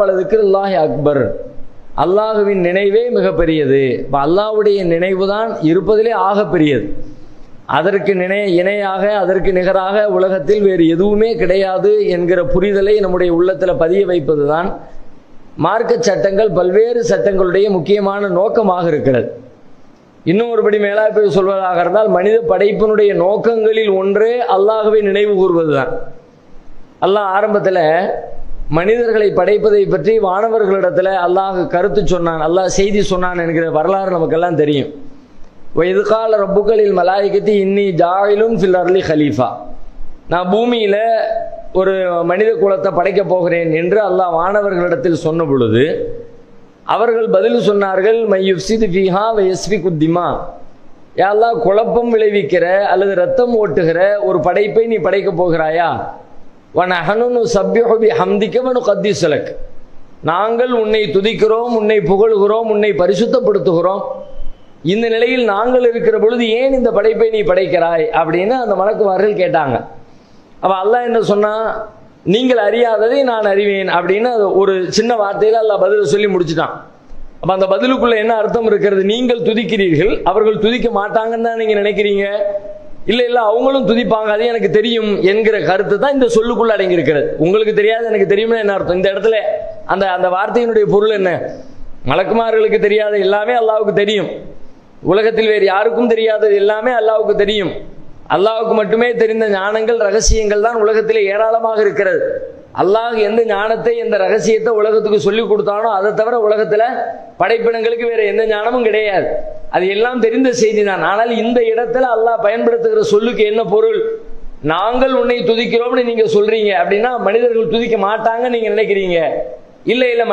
வலதுக்கு அக்பர். அல்லாஹுவின் நினைவே மிகப்பெரியது. இப்போ அல்லாஹுடைய நினைவு தான் இருப்பதிலே ஆக பெரியது. அதற்கு நினை இணையாக அதற்கு நிகராக உலகத்தில் வேறு எதுவுமே கிடையாது என்கிற புரிதலை நம்முடைய உள்ளத்தில் பதிய வைப்பது தான் மார்க்க சட்டங்கள் பல்வேறு சட்டங்களுடைய முக்கியமான நோக்கமாக இருக்கிறது. இன்னும் ஒருபடி மேலாக போய் சொல்வதாக இருந்தால் மனித படைப்பினுடைய நோக்கங்களில் ஒன்றே அல்லாகவே நினைவு கூறுவது தான் அல்லாஹ் ஆரம்பத்தில் மனிதர்களை படைப்பதை பற்றி வானவர்களிடத்தில் அல்லாஹ் கருத்து சொன்னான் அல்லாஹ் செய்தி சொன்னான் என்கிற வரலாறு நமக்கெல்லாம் தெரியும். எதுகால ரப்புகளில் மலாய்கத்தி இன்னி ஜாயிலும் ஃபில் அர்லி ஹலீஃபா நான் பூமியில் ஒரு மனித குலத்தை படைக்கப் போகிறேன் என்று அல்லாஹ் வானவர்களிடத்தில் சொன்ன பொழுது அவர்கள் பதில் சொன்னார்கள் மையுப்சிது ஃபிஹா எஸ்வி குத்திமா யாரெல்லாம் குழப்பம் விளைவிக்கிற அல்லது ரத்தம் ஓட்டுகிற ஒரு படைப்பை நீ படைக்கப் போகிறாயா? வன் அகனு சப்யஹபி ஹம்திக்கவனு கத்திசலக் நாங்கள் உன்னை துதிக்கிறோம் உன்னை புகழுகிறோம் உன்னை பரிசுத்தப்படுத்துகிறோம். இந்த நிலையில் நாங்கள் இருக்கிற பொழுது ஏன் இந்த படைப்பை நீ படைக்கிறாய்? அப்படின்னு அந்த மலக்குமார்கள் கேட்டாங்க. அப்போ அல்லாஹ் என்ன சொன்னா நீங்கள் அறியாததை நான் அறிவேன் அப்படின்னு அது ஒரு சின்ன வார்த்தையில் அல்லாஹ் பதில் சொல்லி முடிச்சுட்டான். அப்போ அந்த பதிலுக்குள்ள என்ன அர்த்தம் இருக்கிறது? நீங்கள் துதிக்கிறீர்கள் அவர்கள் துதிக்க மாட்டாங்கன்னு தான் நீங்கள் நினைக்கிறீங்க? இல்ல இல்ல அவங்களும் துதிப்பாங்க. அது எனக்கு தெரியும் என்கிற கருத்து தான் இந்த சொல்லுக்குள்ள அடங்கி இருக்கிறது உங்களுக்கு தெரியாது எனக்கு தெரியும்னு என்ன அர்த்தம்? இந்த இடத்துல அந்த அந்த வார்த்தையினுடைய பொருள் என்ன? மலக்குமார்களுக்கு தெரியாத எல்லாமே அல்லாவுக்கு தெரியும். உலகத்தில் வேறு யாருக்கும் தெரியாதது எல்லாமே அல்லாவுக்கு தெரியும். அல்லாவுக்கு மட்டுமே தெரிந்த ஞானங்கள் ரகசியங்கள் தான் உலகத்திலே ஏராளமாக இருக்கிறது. அல்லாஹ் எந்த ஞானத்தை எந்த ரகசியத்தை உலகத்துக்கு சொல்லி கொடுத்தானோ அதை தவிர உலகத்தில் படைப்பினங்களுக்கு வேற எந்த ஞானமும் கிடையாது. அது எல்லாம் தெரிந்த செய்தி தான் ஆனால் இந்த இடத்துல அல்லாஹ் பயன்படுத்துகிற சொல்லுக்கு என்ன பொருள்? நாங்கள் உன்னை துதிக்கிறோம்னு நீங்க சொல்றீங்க. அப்படின்னா மனிதர்கள் துதிக்க மாட்டாங்க நீங்க நினைக்கிறீங்க. இல்ல இல்ல